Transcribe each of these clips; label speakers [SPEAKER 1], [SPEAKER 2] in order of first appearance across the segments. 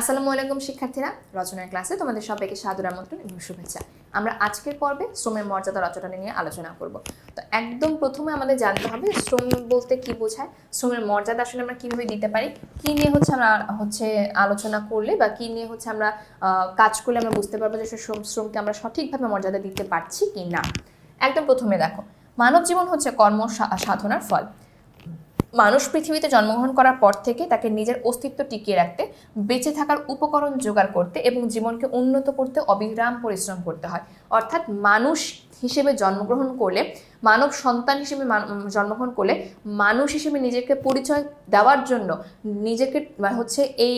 [SPEAKER 1] আসসালামু আলাইকুম, শিক্ষার্থীরা। রচনার ক্লাসে তোমাদের সবাইকে সাদর আমন্ত্রণ এবং শুভেচ্ছা। আমরা আজকের পর্বে শ্রমের মর্যাদা রচনা নিয়ে আলোচনা করব। তো একদম প্রথমে আমাদের জানতে হবে, শ্রম বলতে কি বোঝায়? শ্রমের মর্যাদা আসলে আমরা কীভাবে দিতে পারি? কি নিয়ে হচ্ছে আমরা, হচ্ছে আলোচনা করলে বা কি নিয়ে হচ্ছে আমরা কাজ করলে আমরা বুঝতে পারব যে শ্রম, শ্রমকে আমরা সঠিকভাবে মর্যাদা দিতে পারছি কি না একদম প্রথমে দেখো, মানব জীবন হচ্ছে কর্ম সাধনার ফল। মানুষ পৃথিবীতে জন্মগ্রহণ করার পর থেকে তাকে নিজের অস্তিত্ব টিকিয়ে রাখতে, বেঁচে থাকার উপকরণ জোগাড় করতে এবং জীবনকে উন্নত করতে অবিরাম পরিশ্রম করতে হয়। অর্থাৎ মানুষ হিসেবে জন্মগ্রহণ করলে, মানব সন্তান হিসেবে জন্মগ্রহণ করলে মানুষ হিসেবে নিজেকে পরিচয় দেওয়ার জন্য নিজেকে হচ্ছে এই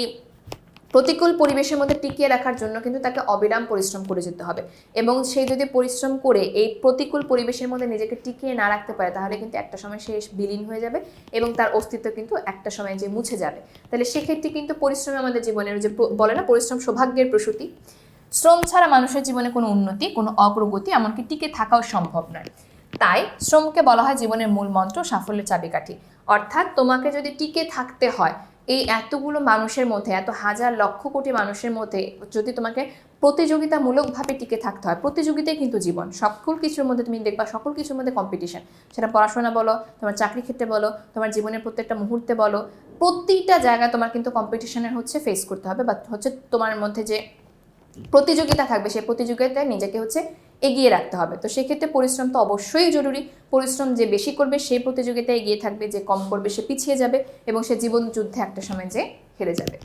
[SPEAKER 1] প্রতিকূল পরিবেশের মধ্যে টিকিয়ে রাখার জন্য কিন্তু তাকে অবিরাম পরিশ্রম করে যেতে হবে। এবং সে যদি পরিশ্রম করে এই প্রতিকূল পরিবেশের মধ্যে নিজেকে টিকিয়ে না রাখতে পারে, তাহলে কিন্তু একটা সময় সে বিলীন হয়ে যাবে এবং তার অস্তিত্ব কিন্তু একটা সময় যে মুছে যাবে। তাহলে সেক্ষেত্রে কিন্তু পরিশ্রম আমাদের জীবনের যে বলে না, পরিশ্রম সৌভাগ্যের প্রসূতি। শ্রম ছাড়া মানুষের জীবনে কোনো উন্নতি, কোনো অগ্রগতি এমনকি টিকে থাকাও সম্ভব নয়। তাই শ্রমকে বলা হয় জীবনের মূল মন্ত্র সাফল্যের চাবিকাঠি। অর্থাৎ তোমাকে যদি টিকে থাকতে হয় এই এতগুলো মানুষের মধ্যে, এত হাজার লক্ষ কোটি মানুষের মধ্যে যদি তোমাকে প্রতিযোগিতামূলকভাবে টিকে থাকতে হয়, প্রতিযোগিতাই কিন্তু জীবন। সকল কিছুর মধ্যে তুমি দেখবা, সকল কিছুর মধ্যে কম্পিটিশন সেটা পড়াশোনা বলো, তোমার চাকরি ক্ষেত্রে বলো, তোমার জীবনের প্রত্যেকটা মুহূর্তে বলো, প্রতিটা জায়গায় তোমার কিন্তু কম্পিটিশনের হচ্ছে ফেস করতে হবে। বা হচ্ছে তোমার মধ্যে যে প্রতিযোগিতা থাকবে, সেই প্রতিযোগিতায় নিজেকে হচ্ছে এগিয়ে রাখতে হবে। তো সেক্ষেত্রে পরিশ্রম তো অবশ্যই জরুরি। পরিশ্রম যে বেশি করবে সেই প্রতিযোগিতায় এগিয়ে থাকবে, যে কম করবে সে পিছিয়ে যাবে এবং সে জীবন যুদ্ধে একটা সময় যে হেরে যাবে।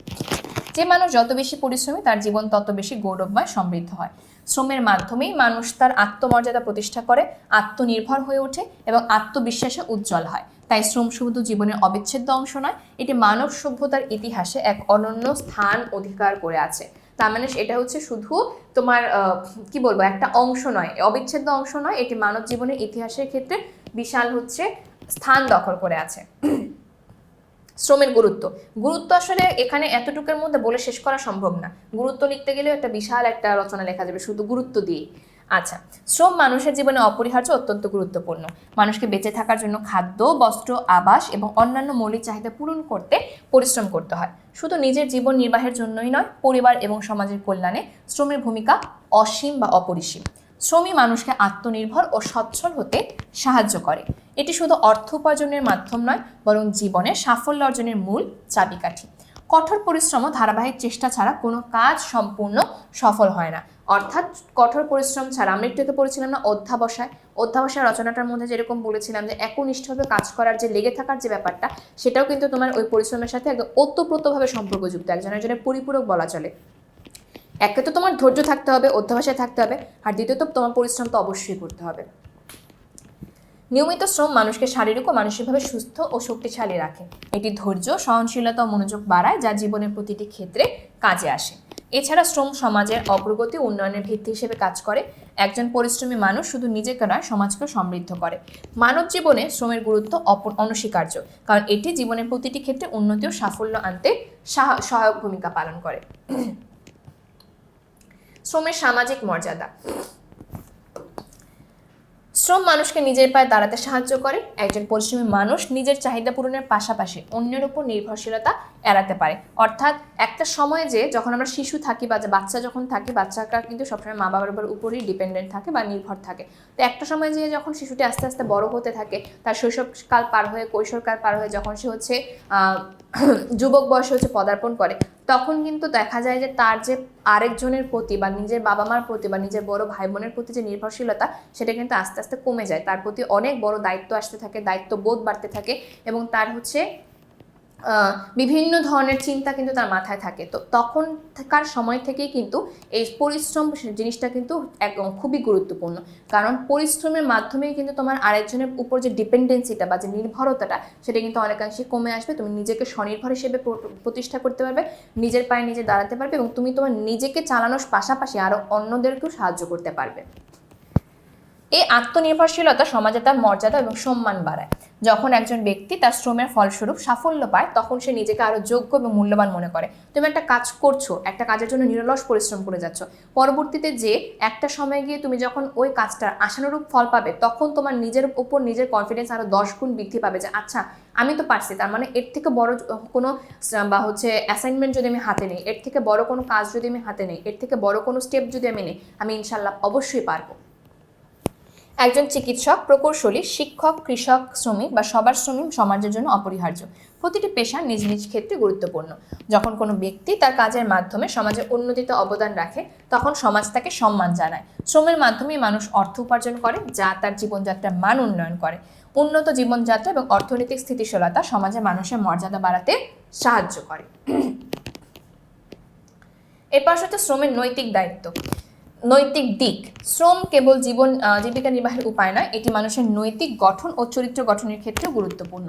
[SPEAKER 1] যে মানুষ যত বেশি পরিশ্রমী, তার জীবন তত বেশি গৌরবময়, সমৃদ্ধ হয়। শ্রমের মাধ্যমেই মানুষ তার আত্মমর্যাদা প্রতিষ্ঠা করে, আত্মনির্ভর হয়ে ওঠে এবং আত্মবিশ্বাসে উজ্জ্বল হয়। তাই শ্রম শুধু জীবনের অবিচ্ছেদ্য অংশ নয়, এটি মানব সভ্যতার ইতিহাসে এক অনন্য স্থান অধিকার করে আছে। তার মানে এটা হচ্ছে শুধু তোমার কি বলব, একটা অংশ নয়, অবিচ্ছেদ্য অংশ নয়, এটি মানব জীবনের ইতিহাসের ক্ষেত্রে বিশাল হচ্ছে স্থান দখল করে আছে। শ্রমের গুরুত্ব গুরুত্ব আসলে এখানে এতটুকুর মধ্যে বলে শেষ করা সম্ভব না। গুরুত্ব লিখতে গেলেও একটা বিশাল একটা রচনা লেখা যাবে শুধু গুরুত্ব দিয়ে আচ্ছা শ্রম মানুষের জীবনে অপরিহার্য অত্যন্ত গুরুত্বপূর্ণ। মানুষকে বেঁচে থাকার জন্য খাদ্য, বস্ত্র, আবাস এবং অন্যান্য মৌলিক চাহিদা পূরণ করতে পরিশ্রম করতে হয়। শুধু নিজের জীবন নির্বাহের জন্যই নয়, পরিবার এবং সমাজের কল্যাণে শ্রমের ভূমিকা অসীম বা অপরিসীম। শ্রমই মানুষকে আত্মনির্ভর ও সচ্ছল হতে সাহায্য করে। এটি শুধু অর্থ উপার্জনের মাধ্যম নয়, বরং জীবনে সাফল্য অর্জনের মূল চাবিকাঠি। কঠোর পরিশ্রম ও ধারাবাহিক চেষ্টা ছাড়া কোনো কাজ সম্পূর্ণ সফল হয় না। অর্থাৎ কঠোর পরিশ্রম ছাড়া, আমরা একটু আগে পড়েছিলাম না অধ্যাবসায়? অধ্যাবসায় রচনাটার মধ্যে যেরকম বলেছিলাম যে একনিষ্ঠভাবে কাজ করার যে লেগে থাকার যে ব্যাপারটা, সেটাও কিন্তু তোমার ওই পরিশ্রমের সাথে একদম ওতপ্রোতভাবে সম্পর্কযুক্ত একজন একজনের পরিপূরক বলা চলে। একে তো তোমার ধৈর্য থাকতে হবে, অধ্যাবসায় থাকতে হবে, আর দ্বিতীয়ত তোমার পরিশ্রম তো অবশ্যই করতে হবে। নিয়মিত শ্রম মানুষকে শারীরিক ও মানসিকভাবে সুস্থ ও শক্তিশালী রাখে। এটি ধৈর্য, সহনশীলতা ও মনোযোগ বাড়ায়, যা জীবনের প্রতিটি ক্ষেত্রে কাজে আসে। এছাড়া শ্রম সমাজের অগ্রগতি উন্নয়নের ভিত্তি হিসেবে কাজ করে। একজন পরিশ্রমী মানুষ শুধু নিজেকে নয় সমাজকে সমৃদ্ধ করে। মানব জীবনে শ্রমের গুরুত্ব অপ- অনস্বীকার্য, কারণ এটি জীবনের প্রতিটি ক্ষেত্রে উন্নতি ও সাফল্য আনতে সাহা- সহায়ক ভূমিকা পালন করে। শ্রমের সামাজিক মর্যাদা শ্রম মানুষকে নিজের পায়ে দাঁড়াতে সাহায্য করে। একজন পরিশ্রমী মানুষ নিজের চাহিদা পূরণের পাশাপাশি অন্যের উপর নির্ভরশীলতা এড়াতে পারে। অর্থাৎ একটা সময় যে যখন আমরা শিশু থাকি বা বাচ্চা যখন থাকি, বাচ্চারা কিন্তু সবসময় মা বাবার উপর উপরই ডিপেন্ডেন্ট থাকে বা নির্ভর থাকে। তো একটা সময় যে যখন শিশুটি আস্তে আস্তে বড় হতে থাকে, তার শৈশবকাল পার হয়ে, কৈশোরকাল পার হয়ে যখন সে হচ্ছে যুবক বয়সে হচ্ছে পদার্পণ করে তখন কিন্তু দেখা যায় যে তার যে আরেকজনের প্রতি বা নিজের বাবা মার প্রতি বা নিজের বড় ভাই বোনের প্রতি যে নির্ভরশীলতা, সেটা কিন্তু আস্তে আস্তে কমে যায়। তার প্রতি অনেক বড় দায়িত্ব আসতে থাকে দায়িত্ব বোধ বাড়তে থাকে এবং তার হচ্ছে বিভিন্ন ধরনের চিন্তা কিন্তু তার মাথায় থাকে। তো তখন থাকার সময় থেকেই কিন্তু এই পরিশ্রম জিনিসটা কিন্তু একদম খুবই গুরুত্বপূর্ণ। কারণ পরিশ্রমের মাধ্যমেই কিন্তু তোমার আরেকজনের উপর যে ডিপেন্ডেন্সিটা বা যে নির্ভরতাটা, সেটা কিন্তু অনেকাংশে কমে আসবে। তুমি নিজেকে স্বনির্ভর হিসেবে প্রতিষ্ঠা করতে পারবে, নিজের পায়ে নিজে দাঁড়াতে পারবে এবং তুমি তোমার নিজেকে চালানোর পাশাপাশি আরও অন্যদেরকেও সাহায্য করতে পারবে। এই আত্মনির্ভরশীলতা সমাজে তার মর্যাদা এবং সম্মান বাড়ায়। যখন একজন ব্যক্তি তার শ্রমের ফলস্বরূপ সাফল্য পায়, তখন সে নিজেকে আরও যোগ্য এবং মূল্যবান মনে করে। তুমি একটা কাজ করছ, একটা কাজের জন্য নিরলস পরিশ্রম করে যাচ্ছ। পরবর্তীতে যে একটা সময় গিয়ে তুমি যখন ওই কাজটার আশানুরূপ ফল পাবে, তখন তোমার নিজের উপর নিজের কনফিডেন্স আরও দশ গুণ বৃদ্ধি পাবে যে আচ্ছা আমি তো পারছি। তার মানে এর থেকে বড় কোনো বা হচ্ছে অ্যাসাইনমেন্ট যদি আমি হাতে নিই, এর থেকে বড় কোনো কাজ যদি আমি হাতে নিই, এর থেকে বড় কোনো স্টেপ যদি আমি নিই, আমি ইনশাল্লাহ অবশ্যই পারব। একজন চিকিৎসক, প্রকৌশলী, শিক্ষক, কৃষক, শ্রমিক বা সবার শ্রমিক সমাজের জন্য অপরিহার্য। প্রতিটি পেশা নিজ নিজ ক্ষেত্রে গুরুত্বপূর্ণ। যখন কোনো ব্যক্তি তার কাজের মাধ্যমে সমাজে উন্নতিতে অবদান রাখে, তখন সমাজ তাকে সম্মান জানায়। শ্রমের মাধ্যমেই মানুষ অর্থ উপার্জন করে, যা তার জীবনযাত্রার মান উন্নয়ন করে। উন্নত জীবনযাত্রা এবং অর্থনৈতিক স্থিতিশীলতা সমাজে মানুষের মর্যাদা বাড়াতে সাহায্য করে। এরপর হচ্ছে শ্রমের নৈতিক দায়িত্ব। নৈতিক দিক। শ্রম কেবল জীবন জীবিকা নির্বাহের উপায় নয়, এটি মানুষের নৈতিক গঠন ও চরিত্র গঠনের ক্ষেত্রে গুরুত্বপূর্ণ।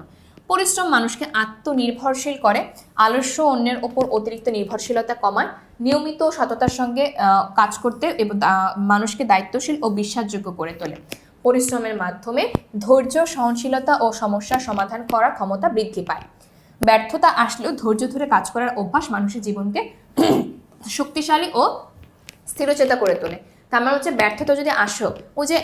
[SPEAKER 1] পরিশ্রম মানুষকে আত্মনির্ভরশীল করে, আলস্য অন্যের ওপর অতিরিক্ত নির্ভরশীলতা কমায়, নিয়মিত সততার সঙ্গে কাজ করতে এবং মানুষকে দায়িত্বশীল ও বিশ্বাসযোগ্য করে তোলে। পরিশ্রমের মাধ্যমে ধৈর্য, সহনশীলতা ও সমস্যার সমাধান করার ক্ষমতা বৃদ্ধি পায়। ব্যর্থতা আসলেও ধৈর্য ধরে কাজ করার অভ্যাস মানুষের জীবনকে শক্তিশালী ও স্থিরচেতা করে তোলে। তার মানে হচ্ছে ব্যর্থতা যদি আসো, ওই যে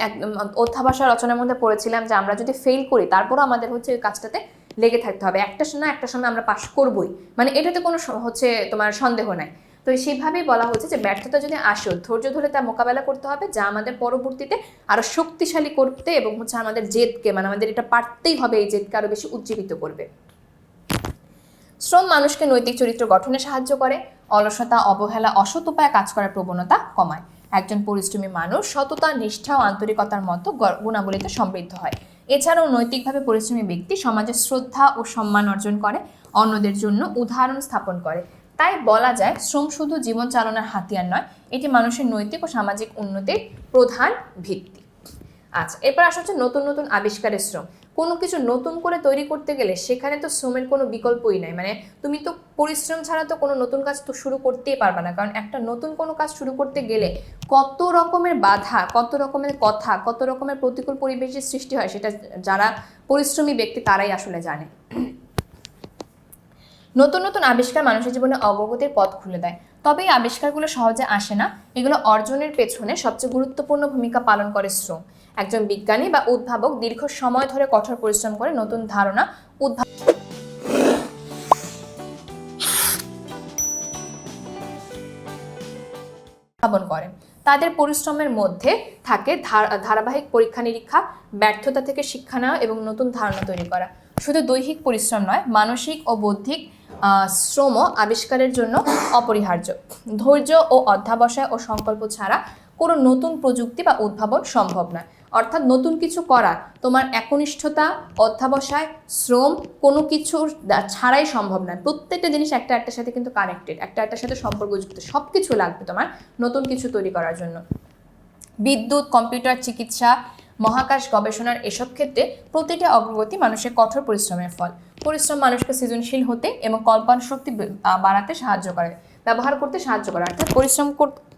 [SPEAKER 1] অধ্যাভাষা রচনার মধ্যে পড়েছিলাম যে আমরা যদি ফেল করি, তারপরও আমাদের হচ্ছে ওই কাজটাতে লেগে থাকতে হবে। একটা সময় একটা সময় আমরা পাশ করবই। মানে এটাতে কোনো হচ্ছে তোমার সন্দেহ নাই। তো সেইভাবেই বলা হচ্ছে যে ব্যর্থতা যদি আসো, ধৈর্য ধরে তা মোকাবেলা করতে হবে যা আমাদের পরবর্তীতে আরও শক্তিশালী করতে এবং হচ্ছে আমাদের জেদকে মানে আমাদের এটা পারতেই হবে, এই জেদকে আরও বেশি উজ্জীবিত করবে। শ্রম মানুষকে নৈতিক চরিত্র গঠনে সাহায্য করে, অলসতা, অবহেলা, অসৎ উপায়ে কাজ করার প্রবণতা কমায়। একজন পরিশ্রমী মানুষ সততা, নিষ্ঠা ও আন্তরিকতার মতো গুণাবলীতে সমৃদ্ধ হয়। এছাড়াও নৈতিকভাবে পরিশ্রমী ব্যক্তি সমাজে শ্রদ্ধা ও সম্মান অর্জন করে, অন্যদের জন্য উদাহরণ স্থাপন করে। তাই বলা যায়, শ্রম শুধু জীবন চালনার হাতিয়ার নয়, এটি মানুষের নৈতিক ও সামাজিক উন্নতির প্রধান ভিত্তি। আচ্ছা এরপর আসা হচ্ছে নতুন নতুন আবিষ্কারের শ্রম। কোনো কিছু নতুন করে তৈরি করতে গেলে সেখানে তো শ্রমের কোনো বিকল্পই নাই। মানে তুমি তো পরিশ্রম ছাড়া তো কোনো নতুন কাজ তো শুরু করতেই পারবে না। কারণ একটা নতুন কোনো কাজ শুরু করতে গেলে কত রকমের বাধা, কত রকমের কথা, কত রকমের প্রতিকূল পরিবেশের সৃষ্টি হয় সেটা যারা পরিশ্রমী ব্যক্তি তারাই আসলে জানে। নতুন নতুন আবিষ্কার মানুষের জীবনে অগ্রগতির পথ খুলে দেয়। তবে এই আবিষ্কারগুলো সহজে আসে না। এগুলো অর্জনের পেছনে সবচেয়ে গুরুত্বপূর্ণ ভূমিকা পালন করে শ্রম। একজন বিজ্ঞানী বা উদ্ভাবক দীর্ঘ সময় ধরে কঠোর পরিশ্রম করে নতুন ধারণা উদ্ভাবন উদ্ভাবন করেন তাদের পরিশ্রমের মধ্যে থাকে ধার- ধারাবাহিক পরীক্ষা নিরীক্ষা, ব্যর্থতা থেকে শিক্ষা নেওয়া এবং নতুন ধারণা তৈরি করা। শুধু দৈহিক পরিশ্রম নয়, মানসিক ও বৌদ্ধিক শ্রমও আবিষ্কারের জন্য অপরিহার্য। ধৈর্য ও অধ্যাবসায় ও সংকল্প ছাড়া কোনো নতুন প্রযুক্তি বা উদ্ভাবন সম্ভব নয়। অর্থাৎ নতুন কিছু করা, তোমার একনিষ্ঠতা, অধ্যাবসায়, শ্রম, কোনো কিছু ছাড়াই সম্ভব নয়। প্রত্যেকটা জিনিস একটা একটার সাথে কিন্তু কানেক্টেড একটা একটার সাথে সম্পর্কযুক্ত সব কিছু লাগবে তোমার নতুন কিছু তৈরি করার জন্য। বিদ্যুৎ, কম্পিউটার, চিকিৎসা, মহাকাশ, গবেষণার এসব ক্ষেত্রে প্রতিটি অগ্রগতি মানুষের কঠোর পরিশ্রমের ফল। পরিশ্রম মানুষকে সৃজনশীল হতে এবং কল্পনা শক্তি বাড়াতে সাহায্য করে। ব্যবহার করতে সাহায্য করে, অর্থাৎ পরিশ্রম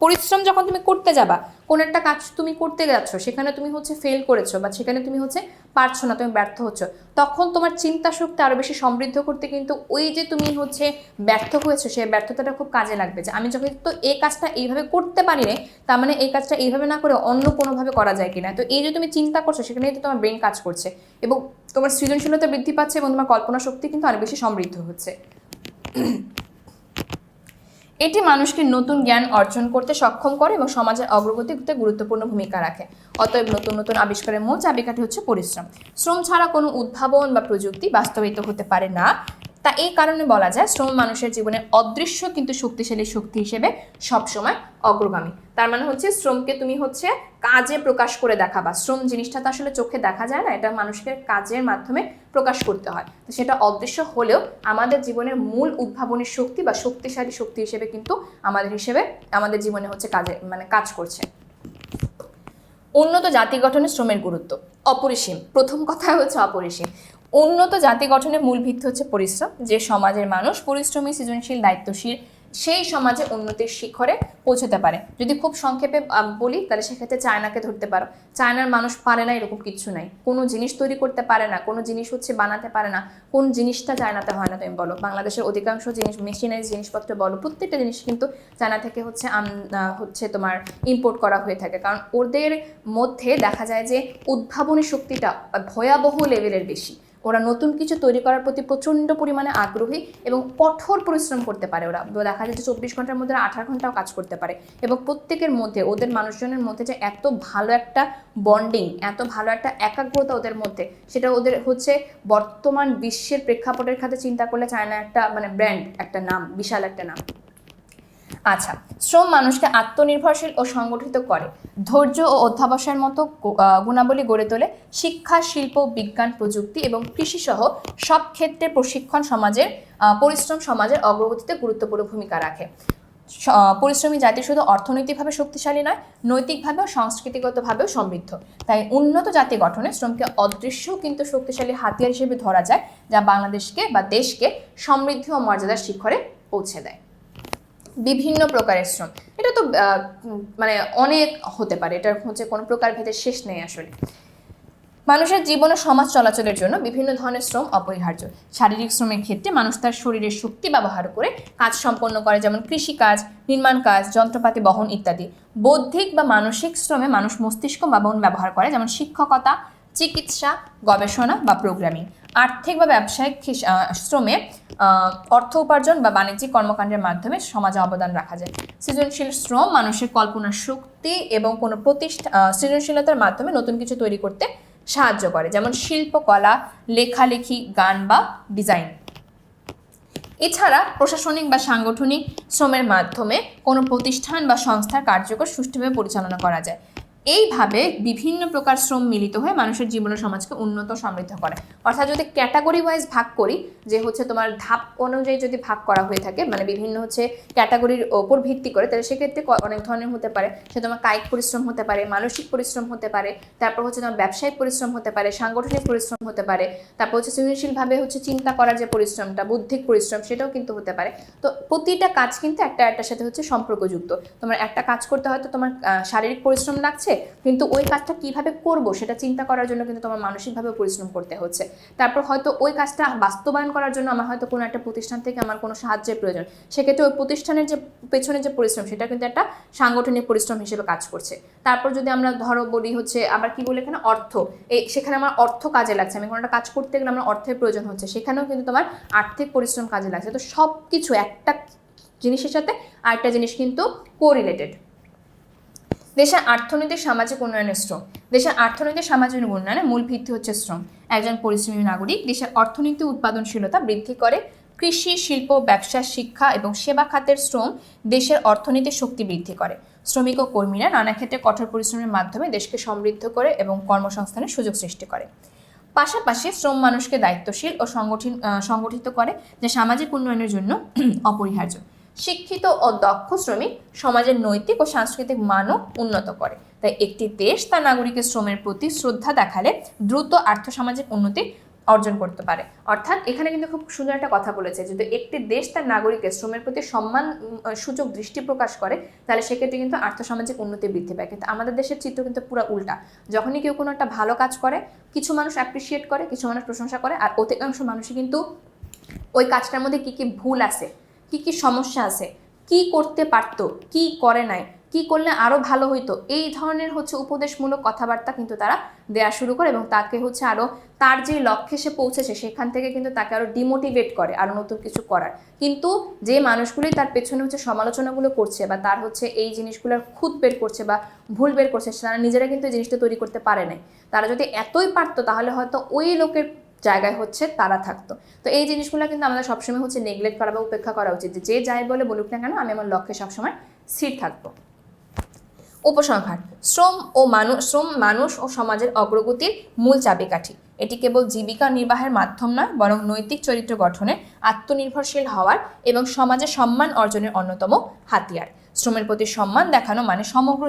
[SPEAKER 1] পরিশ্রম যখন তুমি করতে যাবা, কোনো একটা কাজ তুমি করতে যাচ্ছ, সেখানে তুমি হচ্ছে ফেল করেছ বা সেখানে তুমি হচ্ছে পারছ না, তুমি ব্যর্থ হচ্ছ, তখন তোমার চিন্তা শক্তি আরও বেশি সমৃদ্ধ করতে কিন্তু ওই যে তুমি হচ্ছে ব্যর্থ হয়েছো, সেই ব্যর্থতাটা খুব কাজে লাগবে। যে আমি যখন তো এই কাজটা এইভাবে করতে পারি না তার মানে এই কাজটা এইভাবে না করে অন্য কোনোভাবে করা যায় কিনা? তো এই যে তুমি চিন্তা করছ, সেখানেই তো তোমার ব্রেন কাজ করছে এবং তোমার সৃজনশীলতা বৃদ্ধি পাচ্ছে এবং তোমার কল্পনা শক্তি কিন্তু অনেক বেশি সমৃদ্ধ হচ্ছে। এটি মানুষকে নতুন জ্ঞান অর্জন করতে সক্ষম করে এবং সমাজের অগ্রগতিতে গুরুত্বপূর্ণ ভূমিকা রাখে। অতএব নতুন নতুন আবিষ্কারের মূল চাবিকাঠি হচ্ছে পরিশ্রম। শ্রম ছাড়া কোনো উদ্ভাবন বা প্রযুক্তি বাস্তবায়িত হতে পারে না। তা এই কারণে বলা যায় শ্রম মানুষের জীবনে অদৃশ্য কিন্তু শক্তিশালী শক্তি হিসেবে সবসময় অগ্রগামী। তার মানে হচ্ছে শ্রমকে তুমি হচ্ছে কাজে প্রকাশ করে দেখাবা শ্রম জিনিসটা তো আসলে চোখে দেখা যায় না, এটা মানুষকে কাজের মাধ্যমে প্রকাশ করতে হয়। তো সেটা অদৃশ্য হলেও আমাদের জীবনের মূল উদ্ভাবনী শক্তি বা শক্তিশালী শক্তি হিসেবে কিন্তু আমাদের হিসেবে আমাদের জীবনে হচ্ছে কাজে মানে কাজ করছে। উন্নত জাতি গঠনে শ্রমের গুরুত্ব, অপরিসীম। প্রথম কথা হচ্ছে অপরিসীম। উন্নত জাতি গঠনের মূল ভিত্তি হচ্ছে পরিশ্রম। যে সমাজের মানুষ পরিশ্রমী, সৃজনশীল, দায়িত্বশীল, সেই সমাজে উন্নতির শিখরে পৌঁছতে পারে। যদি খুব সংক্ষেপে বলি, তাহলে সেক্ষেত্রে চায়নাকে ধরতে পারো। চায়নার মানুষ পারে না এরকম কিছু নাই। কোনো জিনিস তৈরি করতে পারে না, কোনো জিনিস হচ্ছে বানাতে পারে না। কোন জিনিসটা চায়নাতে হয় না, তুমি বলো। বাংলাদেশের অধিকাংশ জিনিস, মেশিনারি জিনিসপত্র বলো, প্রত্যেকটা জিনিস কিন্তু চায়না থেকে হচ্ছে হচ্ছে তোমার ইম্পোর্ট করা হয়ে থাকে। কারণ ওদের মধ্যে দেখা যায় যে উদ্ভাবনী শক্তিটা ভয়াবহ লেভেলের বেশি। ওরা নতুন কিছু তৈরি করার প্রতি প্রচণ্ড পরিমাণে আগ্রহী এবং কঠোর পরিশ্রম করতে পারে ওরা। দেখা যায় যে চব্বিশ ঘণ্টার মধ্যে আঠারো ঘন্টাও কাজ করতে পারে এবং প্রত্যেকের মধ্যে, ওদের মানুষজনের মধ্যে যে এত ভালো একটা বন্ডিং এত ভালো একটা একাগ্রতা ওদের মধ্যে, সেটা ওদের হচ্ছে বর্তমান বিশ্বের প্রেক্ষাপটের খাতে চিন্তা করলে চায়না একটা মানে ব্র্যান্ড একটা নাম, বিশাল একটা নাম। আচ্ছা শ্রম মানুষকে আত্মনির্ভরশীল ও সংগঠিত করে। ধৈর্য ও অধ্যাবসায়ের মতো গুণাবলী গড়ে তোলে শিক্ষা, শিল্প, বিজ্ঞান, প্রযুক্তি এবং কৃষিসহ সব ক্ষেত্রে প্রশিক্ষণ সমাজের পরিশ্রম সমাজের অগ্রগতিতে গুরুত্বপূর্ণ ভূমিকা রাখে। পরিশ্রমী জাতি শুধু অর্থনৈতিকভাবে শক্তিশালী নয়, নৈতিকভাবেও সংস্কৃতিগতভাবেও সমৃদ্ধ। তাই উন্নত জাতি গঠনে শ্রমকে অদৃশ্য কিন্তু শক্তিশালী হাতিয়ার হিসেবে ধরা যায়, যা বাংলাদেশকে বা দেশকে সমৃদ্ধি ও মর্যাদার শিখরে পৌঁছে দেয়। বিভিন্ন প্রকারের শ্রম। এটা তো মানে অনেক হতে পারে। এটার হচ্ছে কোনো প্রকার ভেদের শেষ নেই আসলে। মানুষের জীবন ও সমাজ চলাচলের জন্য বিভিন্ন ধরনের শ্রম অপরিহার্য। শারীরিক শ্রমের ক্ষেত্রে মানুষ তার শরীরের শক্তি ব্যবহার করে কাজ সম্পন্ন করে, যেমন কৃষিকাজ, নির্মাণ কাজ, যন্ত্রপাতি বহন ইত্যাদি। বৌদ্ধিক বা মানসিক শ্রমে মানুষ মস্তিষ্ক বা ব্যবহার করে, যেমন শিক্ষকতা, চিকিৎসা, গবেষণা বা প্রোগ্রামিং। আর্থিক বা ব্যবসায়িক শ্রমে অর্থ উপার্জন বা বাণিজ্যিক কর্মকাণ্ডের মাধ্যমে সমাজে অবদান রাখা যায়। সৃজনশীল শ্রম, মানুষের কল্পনার শক্তি এবং কোনো প্রতিষ্ঠা সৃজনশীলতার মাধ্যমে নতুন কিছু তৈরি করতে সাহায্য করে, যেমন শিল্পকলা লেখালেখি, গান বা ডিজাইন। এছাড়া প্রশাসনিক বা সাংগঠনিক শ্রমের মাধ্যমে কোনো প্রতিষ্ঠান বা সংস্থার কার্যকর সুষ্ঠুভাবে পরিচালনা করা যায়। এইভাবে বিভিন্ন প্রকার শ্রম মিলিত হয়ে মানুষের জীবন সমাজকে উন্নত সমৃদ্ধ করে। অর্থাৎ যদি ক্যাটাগরি ওয়াইজ ভাগ করি, যে হচ্ছে তোমার ধাপ অনুযায়ী যদি ভাগ করা হয়ে থাকে মানে বিভিন্ন হচ্ছে ক্যাটাগরির ওপর ভিত্তি করে, তাহলে সেক্ষেত্রে অনেক ধরনের হতে পারে। সে তোমার কায়িক পরিশ্রম হতে পারে, মানসিক পরিশ্রম হতে পারে, তারপর হচ্ছে তোমার ব্যবসায়িক পরিশ্রম হতে পারে, সাংগঠনিক পরিশ্রম হতে পারে, তারপর হচ্ছে সৃজনশীলভাবে হচ্ছে চিন্তা করার যে পরিশ্রমটা, বুদ্ধিক পরিশ্রম, সেটাও কিন্তু হতে পারে। তো প্রতিটা কাজ কিন্তু একটা একটার সাথে হচ্ছে সম্পর্কযুক্ত। তোমার একটা কাজ করতে হয়তো তোমার শারীরিক পরিশ্রম লাগছে কিন্তু ওই কাজটা কীভাবে করব সেটা চিন্তা করার জন্য কিন্তু তোমার মানসিকভাবে পরিশ্রম করতে হচ্ছে। তারপর হয়তো ওই কাজটা বাস্তবায়ন করার জন্য আমার হয়তো কোনো একটা প্রতিষ্ঠান থেকে আমার কোনো সাহায্যের প্রয়োজন। সেক্ষেত্রে ওই প্রতিষ্ঠানের যে পেছনে যে পরিশ্রম, সেটা কিন্তু একটা সাংগঠনিক পরিশ্রম হিসেবে কাজ করছে। তারপর যদি আমরা ধরো বলি হচ্ছে, আবার কি বলে এখানে? অর্থ। এই সেখানে আমার অর্থ কাজে লাগছে। আমি কোনো একটা কাজ করতে গেলে আমার অর্থের প্রয়োজন হচ্ছে। সেখানেও কিন্তু তোমার আর্থিক পরিশ্রম কাজে লাগছে। তো সব কিছু একটা জিনিসের সাথে আরেকটা জিনিস কিন্তু কোরিলেটেড দেশের অর্থনৈতিক সামাজিক উন্নয়নের শ্রম দেশের অর্থনৈতিক সামাজিক উন্নয়নের মূল ভিত্তি হচ্ছে শ্রম। একজন পরিশ্রমী নাগরিক দেশের অর্থনীতি উৎপাদনশীলতা বৃদ্ধি করে, কৃষি, শিল্প, ব্যবসা, শিক্ষা এবং সেবা খাতের শ্রম দেশের অর্থনীতির শক্তি বৃদ্ধি করে। শ্রমিক ও কর্মীরা নানা ক্ষেত্রে কঠোর পরিশ্রমের মাধ্যমে দেশকে সমৃদ্ধ করে এবং কর্মসংস্থানের সুযোগ সৃষ্টি করে। পাশাপাশি শ্রম মানুষকে দায়িত্বশীল ও সংগঠিত সংগঠিত করে, যা সামাজিক উন্নয়নের জন্য অপরিহার্য। শিক্ষিত ও দক্ষ শ্রমিক সমাজের নৈতিক ও সাংস্কৃতিক মানও উন্নত করে। তাই একটি দেশ তার নাগরিকের শ্রমের প্রতি শ্রদ্ধা দেখালে দ্রুত আর্থসামাজিক উন্নতি অর্জন করতে পারে। অর্থাৎ এখানে কিন্তু খুব সুন্দর একটা কথা বলেছে, যদি একটি দেশ তার নাগরিকের শ্রমের প্রতি সম্মান সুযোগ দৃষ্টি প্রকাশ করে, তাহলে সেক্ষেত্রে কিন্তু আর্থসামাজিক উন্নতি বৃদ্ধি পায়। কিন্তু আমাদের দেশের চিত্র কিন্তু পুরো উল্টা। যখনই কেউ কোনো একটা ভালো কাজ করে, কিছু মানুষ অ্যাপ্রিসিয়েট করে, কিছু মানুষ প্রশংসা করে, আর অধিকাংশ মানুষই কিন্তু ওই কাজটার মধ্যে কি কি ভুল আছে কি কি সমস্যা আছে? কি করতে পারতো? কি করে নাই? কি করলে আরও ভালো হইতো? এই ধরনের হচ্ছে উপদেশমূলক কথাবার্তা কিন্তু তারা দেয়া শুরু করে এবং তাকে হচ্ছে আরও তার যে লক্ষ্যে সে পৌঁছেছে, সেখান থেকে কিন্তু তাকে আরও ডিমোটিভেট করে, আরও নতুন কিছু করার। কিন্তু যে মানুষগুলি তার পেছনে হচ্ছে সমালোচনাগুলো করছে বা তার হচ্ছে এই জিনিসগুলোর খুঁত বের করছে বা ভুল বের করছে, তারা নিজেরা কিন্তু এই জিনিসটা তৈরি করতে পারে নাই। তারা যদি এতই পারতো, তাহলে হয়তো ওই লোকের জায়গায় হচ্ছে তারা থাকতো। তো এই জিনিসগুলো কিন্তু আমাদের সবসময় হচ্ছে নেগলেক্ট করা বা উপেক্ষা করা উচিত যে যাই বলে বলুক না কেন, আমি আমার লক্ষ্যে সবসময় স্থির থাকব। উপসংহার। শ্রম ও মানুষ শ্রম মানুষ ও সমাজের অগ্রগতির মূল চাবিকাঠি। এটি কেবল জীবিকা নির্বাহের মাধ্যম নয়, বরং নৈতিক চরিত্র গঠনে আত্মনির্ভরশীল হওয়ার এবং সমাজে সম্মান অর্জনের অন্যতম হাতিয়ার। শ্রমের প্রতি সম্মান দেখানো মানে সমগ্র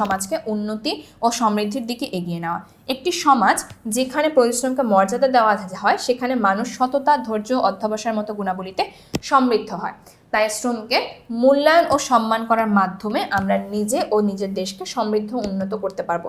[SPEAKER 1] সমাজকে উন্নতি ও সমৃদ্ধির দিকে এগিয়ে নেওয়া। একটি সমাজ যেখানে পরিশ্রমকে মর্যাদা দেওয়া হয়, সেখানে মানুষ সততা, ধৈর্য অধ্যবসায়ের মতো গুণাবলীতে সমৃদ্ধ হয়। তাই শ্রমকে মূল্যায়ন ও সম্মান করার মাধ্যমে আমরা নিজে ও নিজের দেশকে সমৃদ্ধ উন্নত করতে পারব।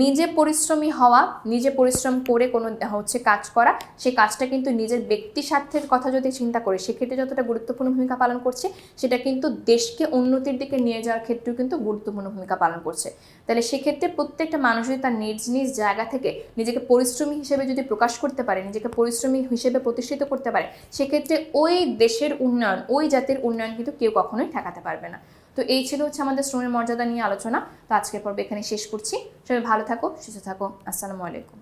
[SPEAKER 1] নিজে পরিশ্রমী হওয়া, নিজে পরিশ্রম করে কোনো হচ্ছে কাজ করা সেই কাজটা কিন্তু নিজের ব্যক্তি স্বার্থের কথা যদি চিন্তা করি, সেক্ষেত্রে যতটা গুরুত্বপূর্ণ ভূমিকা পালন করছে, সেটা কিন্তু দেশকে উন্নতির দিকে নিয়ে যাওয়ার ক্ষেত্রেও কিন্তু গুরুত্বপূর্ণ ভূমিকা পালন করছে। তাহলে সেক্ষেত্রে প্রত্যেকটা মানুষ যদি তার নিজ নিজ জায়গা থেকে নিজেকে পরিশ্রমী হিসেবে যদি প্রকাশ করতে পারে, নিজেকে পরিশ্রমী হিসেবে প্রতিষ্ঠিত করতে পারে, সেক্ষেত্রে ওই দেশের উন্নয়ন, ওই জাতির উন্নয়ন কিন্তু কেউ কখনোই ঠেকাতে পারবে না। তো এই ছিল হচ্ছে আমাদের শ্রমের মর্যাদা নিয়ে আলোচনা। তো আজকের পর্ব এখানে শেষ করছি। সবাই ভালো থাকো, সুস্থ থাকো। আসসালামু আলাইকুম।